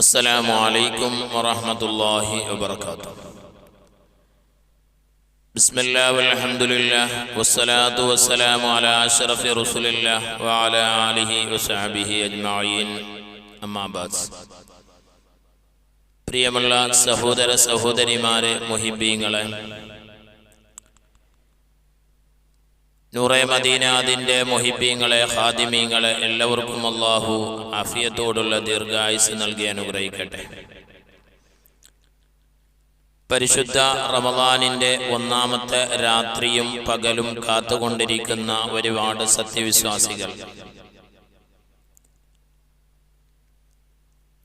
السلام عليكم ورحمة الله وبركاته بسم الله والحمد لله والصلاة والسلام على أشرف رسول الله وعلى آله وصحبه أجمعين أما بعد പ്രിയമുള്ള സഹോദര സഹോദരിമാരെ മുഹിബീങ്ങളെ നൂറെ മദീനാദിന്റെ മൊഹിബീങ്ങളെ ഹാദിമീങ്ങളെ എല്ലാവർക്കും അള്ളാഹു അഫിയത്തോടുള്ള ദീർഘായുസ് നൽകി അനുഗ്രഹിക്കട്ടെ. പരിശുദ്ധ റമദാനിന്റെ ഒന്നാമത്തെ രാത്രിയും പകലും കാത്തുകൊണ്ടിരിക്കുന്ന ഒരുപാട് സത്യവിശ്വാസികൾ.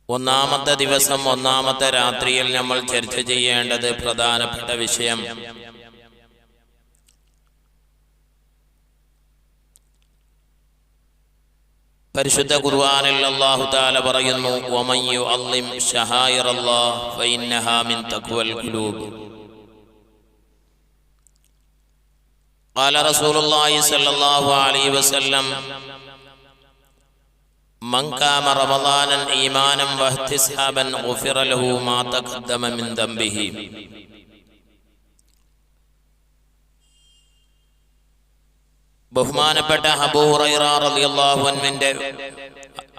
ഒന്നാമത്തെ ദിവസം ഒന്നാമത്തെ രാത്രിയിൽ നമ്മൾ ചർച്ച ചെയ്യേണ്ടത് പ്രധാനപ്പെട്ട വിഷയം പരിശുദ്ധ ഖുർആനിൽ അല്ലാഹു തആല പറയുന്നു വമൻ യുഅല്ലിം ശഹായിറല്ലാഹ് ഫഇന്നഹാ മിൻ തഖ്വൽ ഖുലൂബ് قال رسول الله صلى الله عليه وسلم من قام رمضانا ايمانا واحتسابا غفر له ما تقدم من ذنبه ബഹുമാനപ്പെട്ട ഹബൂറൈറിന്റെ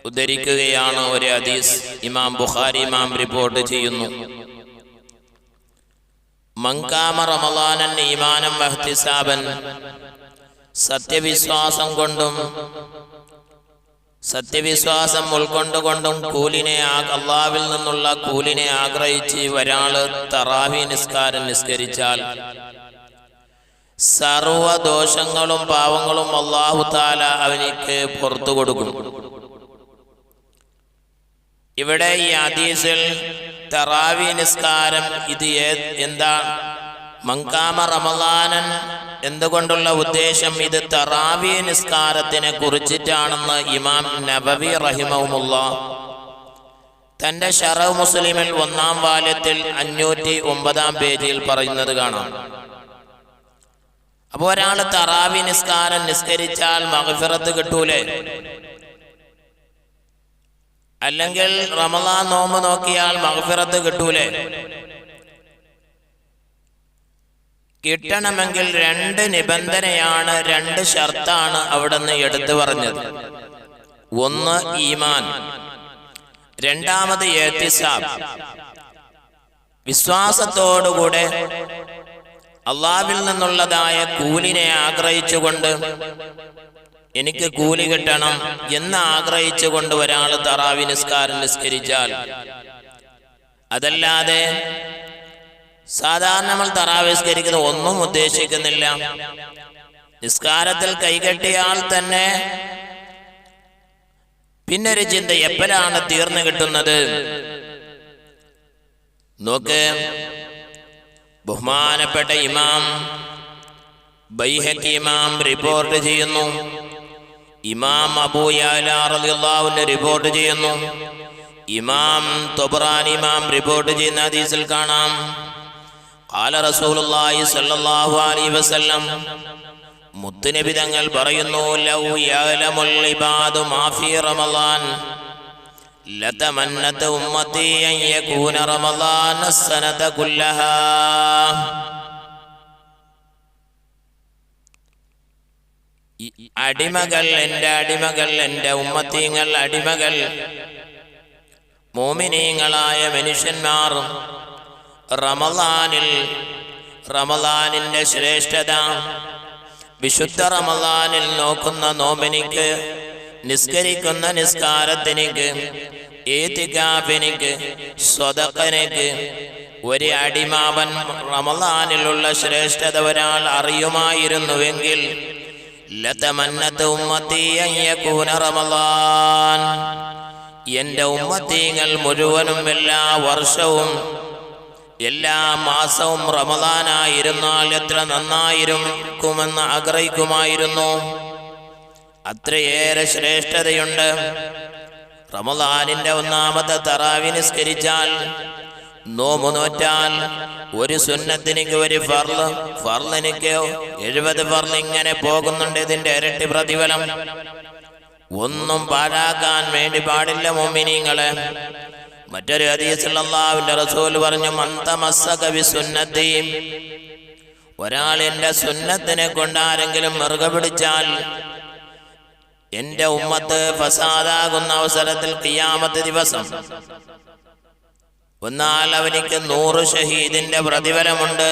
ഉദ്ധരിക്കുകയാണ് ഒരു ഹദീസ് ഇമാം ബുഖാരി ഇമാം റിപ്പോർട്ട് ചെയ്യുന്നു. മങ്കാമ റമലാനൻ ഈമാനം വഹ്തിസാബൻ സത്യവിശ്വാസം കൊണ്ടും സത്യവിശ്വാസം ഉൾക്കൊണ്ടുകൊണ്ടും കൂലിനെ അള്ളാവിൽ നിന്നുള്ള കൂലിനെ ആഗ്രഹിച്ച് ഒരാൾ തറാവി നിസ്കാരം നിസ്കരിച്ചാൽ സർവദോഷങ്ങളും പാവങ്ങളും അള്ളാഹു താല അവനിക്ക് പുറത്തു കൊടുക്കും. ഇവിടെ ഈ ഹദീസിൽ തറാവി നിസ്കാരം ഇത് എന്താ? മങ്കാമ റമദാനൻ എന്തുകൊണ്ടുള്ള ഉദ്ദേശം ഇത് തറാവി നിസ്കാരത്തിനെ കുറിച്ചിട്ടാണെന്ന് ഇമാം നബവി റഹിമവുമുള്ള തന്റെ ഷറവ് മുസ്ലിമിൽ ഒന്നാം വാല്യത്തിൽ അഞ്ഞൂറ്റി ഒമ്പതാം പേജിൽ പറയുന്നത് കാണാം. അപ്പൊ ഒരാൾ തറാവി നിസ്കാരം നിസ്കരിച്ചാൽ മഹഫിറത്ത് കിട്ടൂലേ? അല്ലെങ്കിൽ റമദാൻ നോമ്പ് നോക്കിയാൽ മഹഫിറത്ത് കിട്ടൂലേ? കിട്ടണമെങ്കിൽ രണ്ട് നിബന്ധനയാണ് രണ്ട് ഷർത്താണ് അവിടെ നിന്ന് എടുത്തു പറഞ്ഞത്. ഒന്ന് ഈമാൻ രണ്ടാമത് ഏത്തിസാബ് വിശ്വാസത്തോടുകൂടെ അള്ളാവിൽ നിന്നുള്ളതായ കൂലിനെ ആഗ്രഹിച്ചുകൊണ്ട് എനിക്ക് കൂലി കിട്ടണം എന്ന് ആഗ്രഹിച്ചുകൊണ്ട് ഒരാൾ തറാവി നിസ്കാരം നിസ്കരിച്ചാൽ. അതല്ലാതെ സാധാരണ നമ്മൾ തറാവി നിസ്കരിക്കുന്നത് ഒന്നും ഉദ്ദേശിക്കുന്നില്ല. നിസ്കാരത്തിൽ കൈകെട്ടിയാൽ തന്നെ പിന്നൊരു ചിന്ത എപ്പോഴാണ് തീർന്നു കിട്ടുന്നത്? നോക്ക് ബഹുമാനപ്പെട്ട ഇമാം ബൈഹക്ക് ഇമാം റിപ്പോർട്ട് ചെയ്യുന്നു. ഇമാം അബൂയാലാറിയുള്ള റിപ്പോർട്ട് ചെയ്യുന്നു. ഇമാം തൊബറാൻ ഇമാം റിപ്പോർട്ട് ചെയ്യുന്ന ഹദീസിൽ കാണാം. കാല റസൂലുള്ളാഹി സ്വല്ലല്ലാഹു അലൈഹി വസല്ലം മുത്തുനബി തങ്ങൾ പറയുന്നു ലൗ യഅലമുൽ ഇബാദു മാ ഫീ റമളാൻ لتمنت أمتي أن يكون رمضان السنة كلها അടിമകൾ എൻ്റെ അടിമകൾ എൻ്റെ ഉമ്മത്തീങ്ങൾ അടിമകൾ മോമിനീങ്ങളായ മനുഷ്യന്മാർ റമലാനിൽ റമലാനിൻ്റെ ശ്രേഷ്ഠത വിശുദ്ധ റമലാനിൽ നോക്കുന്ന നോമിനിക്ക് നിസ്കരിക്കുന്ന നിസ്കാരത്തിനേക്ക് ഏതികാഫിനിക്ക് സ്വതക്കനേക്ക് ഒരു അടിമാവൻ റമദാനിലുള്ള ശ്രേഷ്ഠത ഒരാൾ അറിയുമായിരുന്നുവെങ്കിൽ ലതമന്നത്ത് ഉമ്മത്തി അയ്യക്കൂന റമദാൻ. എന്റെ ഉമ്മത്തീങ്ങൾ മുഴുവനും എല്ലാ വർഷവും എല്ലാ മാസവും റമദാനായിരുന്നാൽ എത്ര നന്നായിരിക്കുമെന്ന് ആഗ്രഹിക്കുമായിരുന്നു. അത്രയേറെ ശ്രേഷ്ഠതയുണ്ട്. റമദാനിന്റെ ഒന്നാമത്തെ തറാവി നിസ്കരിച്ചാൽ നോമു നോറ്റാൽ ഒരു സുന്നത്തിനിക്ക് ഒരു ഫർൾ ഫർളിനിക്ക് എഴുപത് ഫർൾ ഇങ്ങനെ പോകുന്നുണ്ട് ഇതിന്റെ ഇരട്ടി പ്രതിഫലം. ഒന്നും പാഴാക്കാൻ വേണ്ടി പാടില്ല മോമിനിങ്ങളെ. മറ്റൊരു ഹദീസിൽ അള്ളാഹുവിന്റെ റസൂൽ പറഞ്ഞു മന്തമസ്സക ബിസുന്നത്തി. ഒരാൾ എന്റെ സുന്നത്തിനെ കൊണ്ടാരെങ്കിലും ആരെങ്കിലും പിടിച്ചാൽ എന്റെ ഉമ്മത്ത് ഫസാദാകുന്ന അവസരത്തിൽ കിയാമത്ത് ദിവസം. ഒന്നാൽ അവനിക്ക് നൂറ് ഷഹീദിന്റെ പ്രതിഫലമുണ്ട്.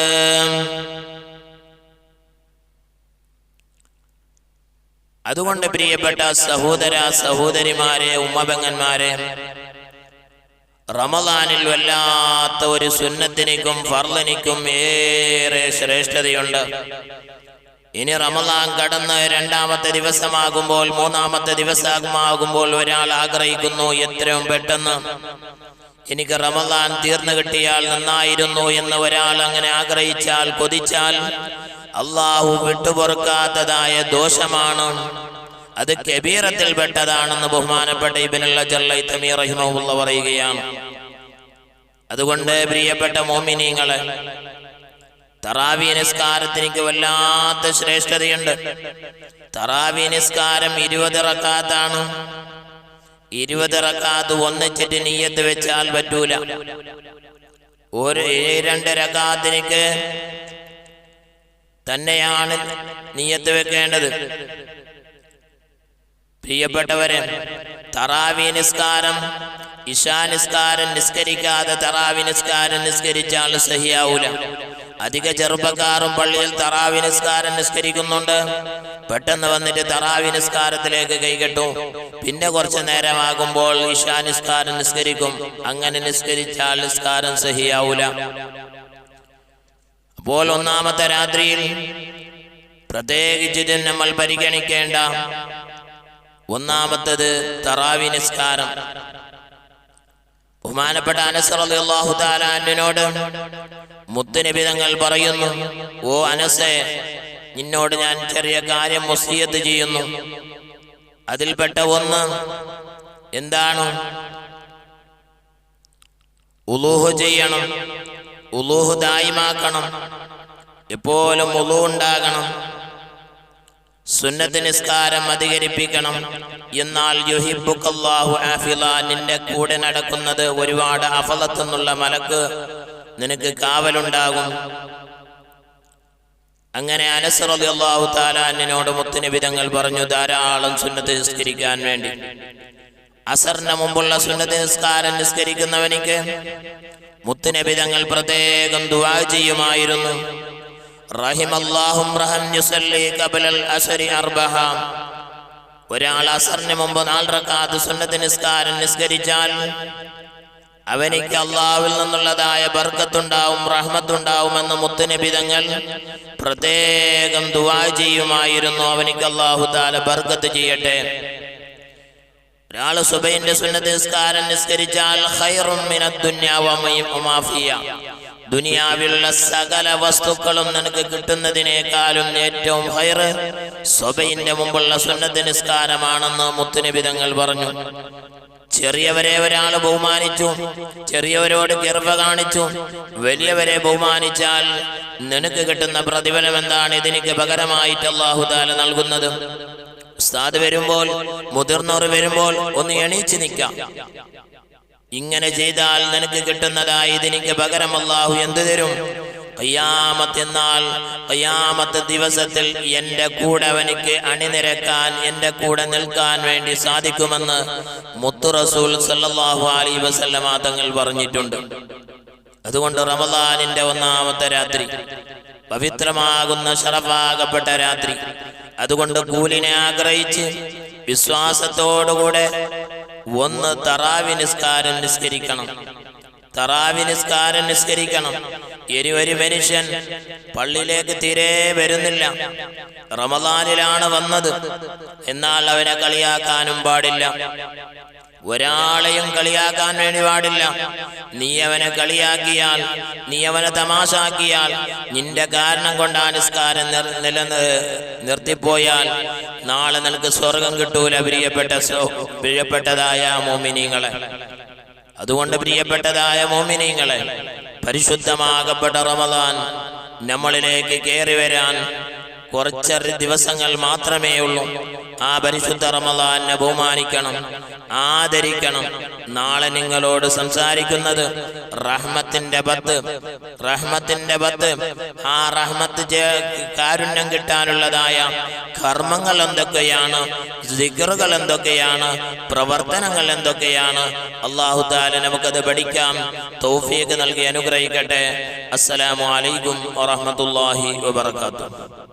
അതുകൊണ്ട് പ്രിയപ്പെട്ട സഹോദര സഹോദരിമാരെ ഉമ്മബങ്ങന്മാരെ റമദാനിൽ വല്ലാത്ത ഒരു സുന്നത്തിനിക്കും ഫർലനിക്കും ഏറെ ശ്രേഷ്ഠതയുണ്ട്. ഇനി റമദാൻ കടന്ന് രണ്ടാമത്തെ ദിവസമാകുമ്പോൾ മൂന്നാമത്തെ ദിവസമാകുമ്പോൾ ഒരാൾ ആഗ്രഹിക്കുന്നു എത്രയും പെട്ടെന്ന്. എനിക്ക് റമദാൻ തീർന്നു കിട്ടിയാൽ നന്നായിരുന്നു എന്ന് ഒരാൾ അങ്ങനെ ആഗ്രഹിച്ചാൽ കൊതിച്ചാൽ അള്ളാഹു വിട്ടുപൊറുക്കാത്തതായ ദോഷമാണ്. അത് കബീറത്തിൽ പെട്ടതാണെന്ന് ബഹുമാനപ്പെട്ട ഇബിനുള്ള ജല്ലൈ തമീർ റഹിമുള്ള പറയുകയാണ്. അതുകൊണ്ട് പ്രിയപ്പെട്ട മോമിനീങ്ങളെ തറാവി നിസ്കാരത്തിനിക്ക് വല്ലാത്ത ശ്രേഷ്ഠതയുണ്ട്. തറാവി നിസ്കാരം ഇരുപത് റക്കാത്താണ്. ഇരുപത് റക്കാത്ത് ഒന്നിച്ചിട്ട് നീയത്ത് വെച്ചാൽ പറ്റൂല. ഒരു രണ്ട് റക്കാത്തിനിക്ക് തന്നെയാണ് നീയത്ത് വെക്കേണ്ടത്. പ്രിയപ്പെട്ടവരെ തറാവി നിസ്കാരം ഇഷാ നിസ്കാരം നിസ്കരിക്കാതെ തറാവി നിസ്കാരം നിസ്കരിച്ചാൽ സഹിയാവൂല. അധിക ചെറുപ്പക്കാരും പള്ളിയിൽ തറാവി നിസ്കാരം നിസ്കരിക്കുന്നുണ്ട്. പെട്ടെന്ന് വന്നിട്ട് തറാവി നിസ്കാരത്തിലേക്ക് കൈകെട്ടും പിന്നെ കുറച്ചു നേരമാകുമ്പോൾ ഇഷാ നിസ്കാരം നിസ്കരിക്കും. അങ്ങനെ നിസ്കരിച്ചാൽ നിസ്കാരം സഹിയാവൂല. അപ്പോൾ ഒന്നാമത്തെ രാത്രിയിൽ പ്രത്യേകിച്ച് നമ്മൾ പരിഗണിക്കേണ്ട ഒന്നാമത്തത് തറാവി നിസ്കാരം ബഹുമാനപ്പെട്ട അനസറല്ലാഹു താലാന്റിനോട് മുത്തുനബി തങ്ങൾ പറയുന്നു ഓ അനസേ നിന്നോട് ഞാൻ ചെറിയ കാര്യം മുസ്ലിയത്ത് ചെയ്യുന്നു. അതിൽപ്പെട്ട ഒന്ന് എന്താണ്? ഉലൂഹ് ചെയ്യണം ഉലൂഹ് ദായിമാക്കണം എപ്പോഴും ഉലു ഉണ്ടാകണം. സുന്നത്ത് നിസ്കാരം അധികരിപ്പിക്കണം. എന്നാൽ യുഹിബുക്കല്ലാഹു ആഫില നിന്റെ കൂടെ നടക്കുന്നത് ഒരുപാട് അഫലത്തെന്നുള്ള മലക്ക് നിനക്ക് കാവലുണ്ടാകും. അങ്ങനെ അനസറലി അള്ളാഹു താലാന്നിനോട് മുത്തിന് വിധങ്ങൾ പറഞ്ഞു ധാരാളം സുന്നത്ത് നിസ്കരിക്കാൻ വേണ്ടി. അസറിന് മുമ്പുള്ള സുന്നത്ത് നിസ്കാരം നിസ്കരിക്കുന്നവനിക്ക് മുത്തുനബി വിധങ്ങൾ പ്രത്യേകം ദുവാ ചെയ്യുമായിരുന്നു. ഒരാൾ അസറിന് മുമ്പ് നാലറക്കാത്ത് സുന്നത്ത് നിസ്കാരം നിസ്കരിച്ചാൽ അവനിക്ക് അള്ളാഹുവിൽ നിന്നുള്ളതായ ബർക്കത്തുണ്ടാവും റഹ്മത്തുണ്ടാവുമെന്ന് മുത്തുനബി തങ്ങൾ പ്രത്യേകം ദുവാ ചെയ്യുമായിരുന്നു. അവനിക്ക് അള്ളാഹു താല ബർക്കത്ത് ചെയ്യട്ടെ. ഒരാൾ സുബൈന്റെ സുന്നത്ത് നിസ്കാരം നിസ്കരിച്ചാൽ ഖൈറും ദുനിയാവിലുള്ള സകല വസ്തുക്കളും നിനക്ക് കിട്ടുന്നതിനേക്കാളും ഏറ്റവും ഹൈറ് സ്വബൈന്റെ മുമ്പുള്ള സുന്നത്ത് നിസ്കാരമാണെന്ന് മുത്തുനിബിതങ്ങൾ പറഞ്ഞു. ചെറിയവരെ ഒരാൾ ബഹുമാനിച്ചു ചെറിയവരോട് ഗർഭ കാണിച്ചു. വലിയവരെ ബഹുമാനിച്ചാൽ നിനക്ക് കിട്ടുന്ന പ്രതിഫലം എന്താണ്? ഇതിനിക്ക് പകരമായിട്ട് അള്ളാഹുദാല നൽകുന്നത്. ഉസ്താദ് വരുമ്പോൾ മുതിർന്നവർ വരുമ്പോൾ ഒന്ന് എണീച്ചു നിൽക്കാം. ഇങ്ങനെ ചെയ്താൽ നിനക്ക് കിട്ടുന്നതായി ഇതിനിക്ക് പകരം അള്ളാഹു എന്തു തരും? കയ്യാമത്ത് എന്നാൽ ദിവസത്തിൽ എന്റെ കൂടെ അവനിക്ക് അണിനിരക്കാൻ എന്റെ കൂടെ നിൽക്കാൻ വേണ്ടി സാധിക്കുമെന്ന് മുത്തു റസൂൽ സല്ലല്ലാഹു അലൈഹി വസല്ലമ തങ്ങൾ പറഞ്ഞിട്ടുണ്ട്. അതുകൊണ്ട് റമദാനിന്റെ ഒന്നാമത്തെ രാത്രി പവിത്രമാകുന്ന ഷറഫാകപ്പെട്ട രാത്രി. അതുകൊണ്ട് കൂലിനെ ആഗ്രഹിച്ച് വിശ്വാസത്തോടുകൂടെ ഒന്ന് തറാവി നിസ്കാരം നിസ്കരിക്കണം. തറാവി നിസ്കാരം നിസ്കരിക്കണം. ഇനി ഒരു മനുഷ്യൻ പള്ളിയിലേക്ക് തീരെ വരുന്നില്ല. റമദാനിലാണ് വന്നത്. എന്നാൽ അവനെ കളിയാക്കാനും പാടില്ല. ഒരാളെയും കളിയാക്കാൻ വേണ്ടി പാടില്ല. നീ അവനെ കളിയാക്കിയാൽ നീ അവനെ തമാശാക്കിയാൽ നിന്റെ കാരണം കൊണ്ട് ആ നിസ്കാരം നിർത്തിപ്പോയാൽ നാളെ നിനക്ക് സ്വർഗം കിട്ടൂല പ്രിയപ്പെട്ട പ്രിയപ്പെട്ടതായ മോമിനിങ്ങളെ. അതുകൊണ്ട് പ്രിയപ്പെട്ടതായ മോമിനിങ്ങളെ പരിശുദ്ധമാകപ്പെട്ട റമദാൻ നമ്മളിലേക്ക് കയറി വരാൻ കുറച്ച് ദിവസങ്ങൾ മാത്രമേ ഉള്ളൂ. ആ പരിശുദ്ധ റമദാനെ ബഹുമാനിക്കണം ആദരിക്കണം. നാളെ നിങ്ങളോട് സംസാരിക്കുന്നത് റഹ്മത്തിന്റെ പത്ത് റഹ്മത്തിന്റെ പത്ത്. ആ റഹ്മത്ത് കാരുണ്യം കിട്ടാനുള്ളതായ കർമ്മങ്ങൾ എന്തൊക്കെയാണ് സിഗറുകൾ എന്തൊക്കെയാണ് പ്രവർത്തനങ്ങൾ എന്തൊക്കെയാണ് അള്ളാഹു താല നമുക്കത് പഠിക്കാം. തൗഫീഖ് നൽകി അനുഗ്രഹിക്കട്ടെ. അസ്സലാമു അലൈക്കും വറഹ്മത്തുള്ളാഹി വബറകാതുഹു.